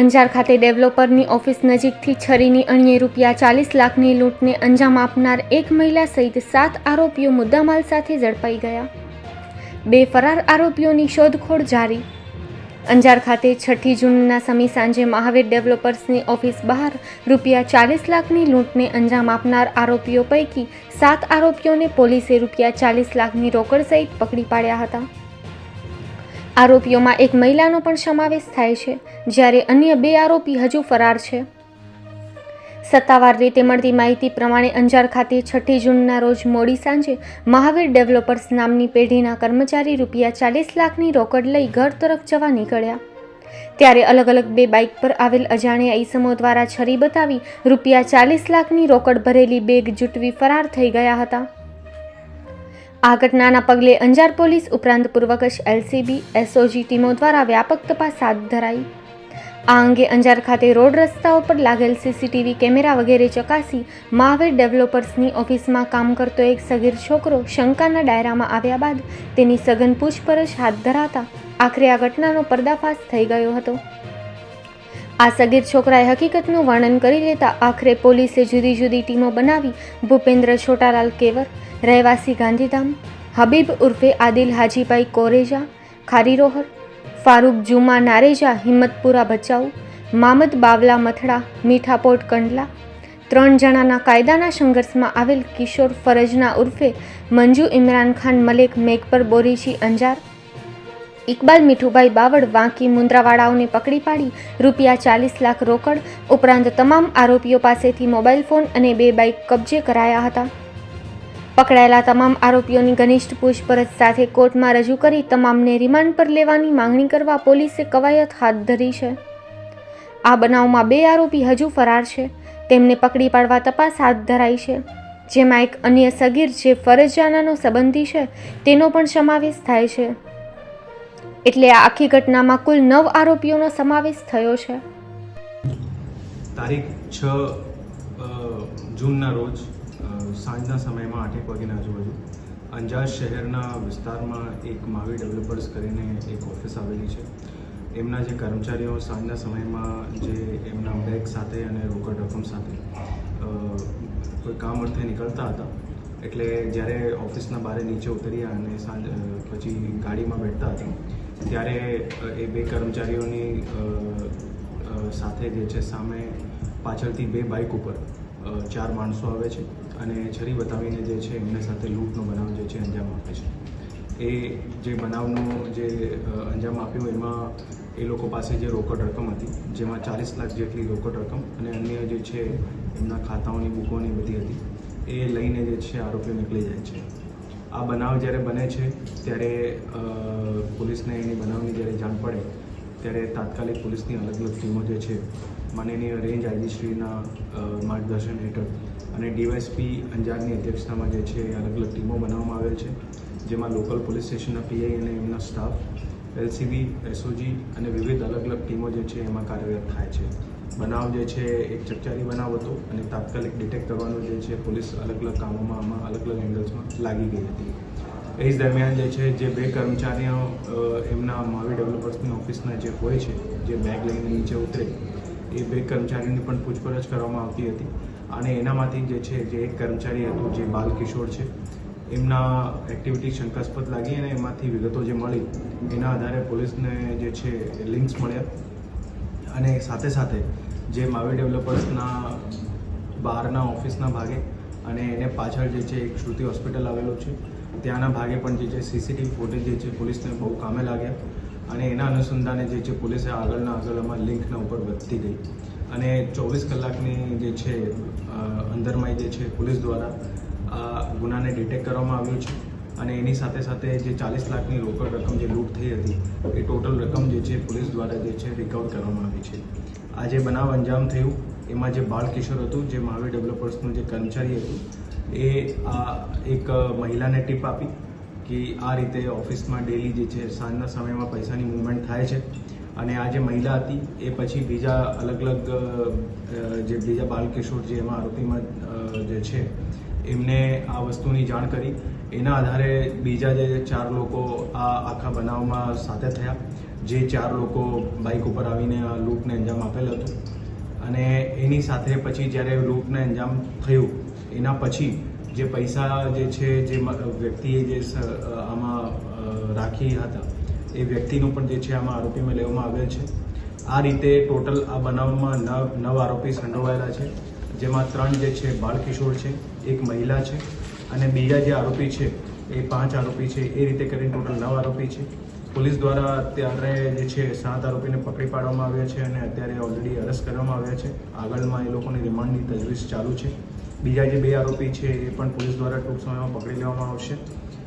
અંજાર ખાતે ડેવલપરની ઓફિસ નજીકથી છરીની અણીએ રૂપિયા ચાલીસ લાખની લૂંટને અંજામ આપનાર એક મહિલા સહિત સાત આરોપીઓ મુદ્દામાલ સાથે ઝડપાઈ ગયા. બે ફરાર આરોપીઓની શોધખોળ જારી. અંજાર ખાતે છઠ્ઠી જૂનના સમી સાંજે મહાવીર ડેવલપર્સની ઓફિસ બહાર રૂપિયા ચાલીસ લાખની લૂંટને અંજામ આપનાર આરોપીઓ પૈકી સાત આરોપીઓને પોલીસે રૂપિયા ચાલીસ લાખની રોકડ સહિત પકડી પાડ્યા હતા. આરોપીઓમાં એક મહિલાનો પણ સમાવેશ થાય છે, જ્યારે અન્ય બે આરોપી હજુ ફરાર છે. સત્તાવાર રીતે મળતી માહિતી પ્રમાણે અંજાર ખાતે છઠ્ઠી જૂનના રોજ મોડી સાંજે મહાવીર ડેવલપર્સ નામની પેઢીના કર્મચારી રૂપિયા ચાલીસ લાખની રોકડ લઈ ઘર તરફ જવા નીકળ્યા. ત્યારે અલગ અલગ બે બાઇક પર આવેલ અજાણ્યા ઈસમો દ્વારા છરી બતાવી રૂપિયા ચાલીસ લાખની રોકડ ભરેલી બેગ જૂટવી ફરાર થઈ ગયા હતા. આ ઘટનાના પગલે અંજાર પોલીસ ઉપરાંત પૂર્વકચ્છ એલસીબી, એસઓજી ટીમો દ્વારા વ્યાપક તપાસ હાથ ધરાઈ. આ અંગે અંજાર ખાતે રોડ રસ્તાઓ પર લાગેલ સીસીટીવી કેમેરા વગેરે ચકાસી મહાવીર ડેવલપર્સની ઓફિસમાં કામ કરતો એક સગીર છોકરો શંકાના ડાયરામાં આવ્યા બાદ તેની સઘન પૂછપરછ હાથ ધરાતા આખરે આ ઘટનાનો પર્દાફાશ થઈ ગયો હતો. આ સગીર છોકરાએ હકીકતનું વર્ણન કરી લેતા આખરે પોલીસે જુદી જુદી ટીમો બનાવી ભૂપેન્દ્ર છોટાલાલ કેવર, રહેવાસી ગાંધીધામ, હબીબ ઉર્ફે આદિલ હાજીભાઈ કોરેજા ખારીરોહર ફારૂક જુમા નારેજા, હિંમતપુરા ભચાઉ, મામદ બાવલા મથડા, મીઠાપોટ કંડલા, ત્રણ જણાના કાયદાના સંઘર્ષમાં આવેલ કિશોર ફરજના ઉર્ફે મંજુ ઇમરાન ખાન, મલેક મેઘપર બોરીછી અંજાર ઇકબાલ મીઠુભાઈ બાવળ વાંકી મુંદ્રાવાળાઓને પકડી પાડી, રૂપિયા ચાલીસ લાખ રોકડ ઉપરાંત તમામ આરોપીઓ પાસેથી મોબાઈલ ફોન અને બે બાઇક કબજે કરાયા હતા. પકડાયેલા તમામ આરોપીઓની ઘનિષ્ઠ પૂછપરછ સાથે કોર્ટમાં રજૂ કરી તમામને રિમાન્ડ પર લેવાની માંગણી કરવા પોલીસે કવાયત હાથ ધરી છે. આ બનાવમાં બે આરોપી હજુ ફરાર છે. તેમને પકડી પાડવા તપાસ હાથ ધરાઈ છે. જેમાં એક અન્ય સગીર જે ફરજાનાનો સંબંધી છે, તેનો પણ સમાવેશ થાય છે. એટલે આ આખી ઘટનામાં કુલ નવ આરોપીઓનો સમાવેશ થયો છે. તારીખ છ જૂનના રોજ સાંજના સમયમાં આઠેક વાગ્યાના આજુબાજુ અંજાર શહેરના વિસ્તારમાં એક માવી ડેવલપર્સ કરીને એક ઓફિસ આવેલી છે. એમના જે કર્મચારીઓ સાંજના સમયમાં જે એમના બેગ સાથે અને રોકડ રકમ સાથે કોઈ કામ અર્થે નીકળતા હતા, એટલે જ્યારે ઓફિસના બારે નીચે ઉતર્યા અને સાંજ પછી ગાડીમાં બેઠતા હતા ત્યારે એ બે કર્મચારીઓની સાથે જે છે, સામે પાછળથી બે બાઇક ઉપર ચાર માણસો આવે છે અને છરી બતાવીને જે છે, એમને સાથે લૂંટનો બનાવ જે છે, અંજામ આપે છે. એ જે બનાવનો જે અંજામ આપ્યો, એમાં એ લોકો પાસે જે રોકડ રકમ હતી, જેમાં ચાલીસ લાખ જેટલી રોકડ રકમ અને અન્ય જે છે, એમના ખાતાઓની બુકોની બધી હતી, એ લઈને જે છે, આરોપીઓ નીકળી જાય છે. આ બનાવ જ્યારે બને છે, ત્યારે પોલીસને એની બનાવની જ્યારે જાણ પડે, ત્યારે તાત્કાલિક પોલીસની અલગ અલગ ટીમો જે છે માનનીય રેન્જ આઈજીશ્રીના માર્ગદર્શન હેઠળ અને ડીવાયસપી અંજારની અધ્યક્ષતામાં જે છે અલગ અલગ ટીમો બનાવવામાં આવેલ છે, જેમાં લોકલ પોલીસ સ્ટેશનના પીઆઈ અને એમના સ્ટાફ, એલસીબી, એસઓજી અને વિવિધ અલગ અલગ ટીમો જે છે, એમાં કાર્યરત થાય છે. બનાવ જે છે, એક ચકચારી બનાવ હતો અને તાત્કાલિક ડિટેક્ટ કરવાનું જે છે, પોલીસ અલગ અલગ કામોમાં આમાં અલગ અલગ એંગલ્સમાં લાગી ગઈ હતી. એ જ દરમિયાન જે છે, જે બે કર્મચારીઓ એમના માવી ડેવલપર્સની ઓફિસના જે હોય છે, જે બેગ લઈને નીચે ઉતરે, એ બે કર્મચારીની પણ પૂછપરછ કરવામાં આવતી હતી. અને એનામાંથી જે છે, જે એક કર્મચારી હતું, જે બાલ કિશોર છે, એમના એક્ટિવિટી શંકાસ્પદ લાગી અને એમાંથી વિગતો જે મળી, એના આધારે પોલીસને જે છે લિંક્સ મળ્યા. અને સાથે સાથે જે માવી ડેવલપર્સના બહારના ઓફિસના ભાગે અને એને પાછળ જે છે એક શ્રુતિ હોસ્પિટલ આવેલું છે, ત્યાંના ભાગે પણ જે છે સીસીટીવી ફૂટેજ જે છે પોલીસને બહુ કામે લાગ્યા અને એના અનુસંધાને જે છે પોલીસે આગળના આગળમાં લિંકના ઉપર વધતી ગઈ. અને ચોવીસ કલાકની જે છે અંદરમાં જે છે પોલીસ દ્વારા આ ગુનાને ડિટેક્ટ કરવામાં આવ્યું છે. અને એની સાથે સાથે જે ચાલીસ લાખની રોકડ રકમ જે લૂંટ થઈ હતી, એ ટોટલ રકમ જે છે પોલીસ દ્વારા જે છે રિકવર કરવામાં આવી છે. આ જે બનાવ અંજામ થયું, એમાં જે બાળ કિશોર હતું, જે મહાવીર ડેવલપર્સનું જે કર્મચારી હતું, એ આ એક મહિલાને ટીપ આપી કે આ રીતે ઓફિસમાં ડેલી જે છે સાંજના સમયમાં પૈસાની મૂવમેન્ટ થાય છે. અને આ જે મહિલા હતી, એ પછી બીજા અલગ અલગ જે બીજા બાલકિશોર જે એમાં આરોપીમાં જે છે એમને આ વસ્તુની જાણ કરી. એના આધારે બીજા જે ચાર લોકો આ આખા બનાવમાં સાથે થયા. જે ચાર લોકો બાઇક ઉપર આવીને આ લૂંટને અંજામ આપેલ હતો. અને એની સાથે પછી જ્યારે લૂંટને અંજામ થયું, એના પછી જે પૈસા જે છે, જે વ્યક્તિએ જે આમાં રાખી હતા, એ વ્યક્તિનું પણ જે છે, આમાં આરોપીમાં લેવામાં આવેલ છે. આ રીતે ટોટલ આ બનાવમાં નવ નવ આરોપી સંડોવાયેલા છે. જેમાં ત્રણ જે છે, બાળકિશોર છે. એક મહિલા છે અને બીજા જે આરોપી છે, એ પાંચ આરોપી છે, એ રીતે કરીને ટોટલ નવ આરોપી છે. પોલીસ દ્વારા અત્યારે જે છે, સાત આરોપીને પકડી પાડવામાં આવ્યા છે અને અત્યારે ઓલરેડી અરેસ્ટ કરવામાં આવ્યા છે. આગળમાં એ લોકોની રિમાન્ડની તજવીજ ચાલુ છે. બીજા જે બે આરોપી છે, એ પણ પોલીસ દ્વારા ટૂંક સમયમાં પકડી લેવામાં આવશે.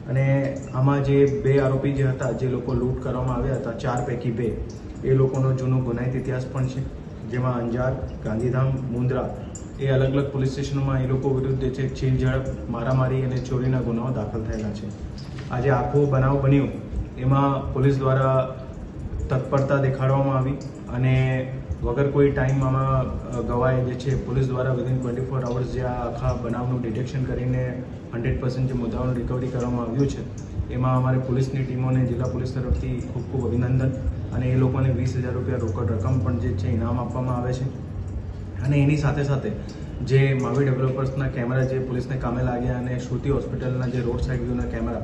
અને આમાં જે બે આરોપી જે હતા, જે લોકો લૂંટ કરવામાં આવ્યા હતા, ચાર પૈકી બે, એ લોકોનો જૂનો ગુનાહિત ઇતિહાસ પણ છે. જેમાં અંજાર, ગાંધીધામ મુંદ્રા એ અલગ અલગ પોલીસ સ્ટેશનોમાં એ લોકો વિરુદ્ધ જે છે ઝડપ મારામારી અને ચોરીના ગુનાઓ દાખલ થયેલા છે. આજે આખો બનાવ બન્યો. એમાં પોલીસ દ્વારા તત્પરતા દેખાડવામાં આવી અને વગર કોઈ ટાઈમ આમાં ગવાય જે છે પોલીસ દ્વારા વિધિન ટ્વેન્ટી ફોર અવર્સ જે આ આખા બનાવનું ડિટેક્શન કરીને હંડ્રેડ પર્સન્ટ જે મુદ્દાઓનું રિકવરી કરવામાં આવ્યું છે. એમાં અમારે પોલીસની ટીમોને જિલ્લા પોલીસ તરફથી ખૂબ ખૂબ અભિનંદન. અને એ લોકોને વીસ હજાર રૂપિયા રોકડ રકમ પણ જે છે, ઇનામ આપવામાં આવે છે. અને એની સાથે સાથે જે માવી ડેવલપર્સના કેમેરા જે પોલીસને કામે લાગ્યા અને શ્રુતિ હોસ્પિટલના જે રોડ સાઇડ વ્યૂના કેમેરા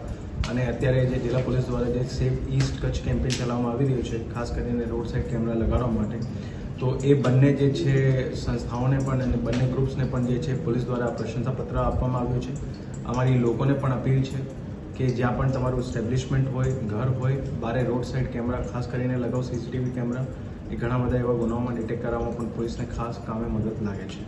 અને અત્યારે જે જિલ્લા પોલીસ દ્વારા જે સેફ ઈસ્ટ કચ્છ કેમ્પેન ચલાવવામાં આવી રહ્યું છે, ખાસ કરીને રોડ સાઇડ કેમેરા લગાડવા માટે, તો એ બંને જે છે સંસ્થાઓને પણ અને બંને ગ્રુપ્સને પણ જે છે, પોલીસ દ્વારા પ્રશંસાપત્ર આપવામાં આવ્યું છે. અમારી લોકોને પણ અપીલ છે કે જ્યાં પણ તમારું એસ્ટેબ્લિશમેન્ટ હોય, ઘર હોય, બારે રોડ સાઇડ કેમેરા ખાસ કરીને લગાવ સીસીટીવી કેમેરા એ ઘણા બધા એવા ગુનાઓમાં ડિટેક્ટ કરવામાં પણ પોલીસને ખાસ કામે મદદ લાગે છે.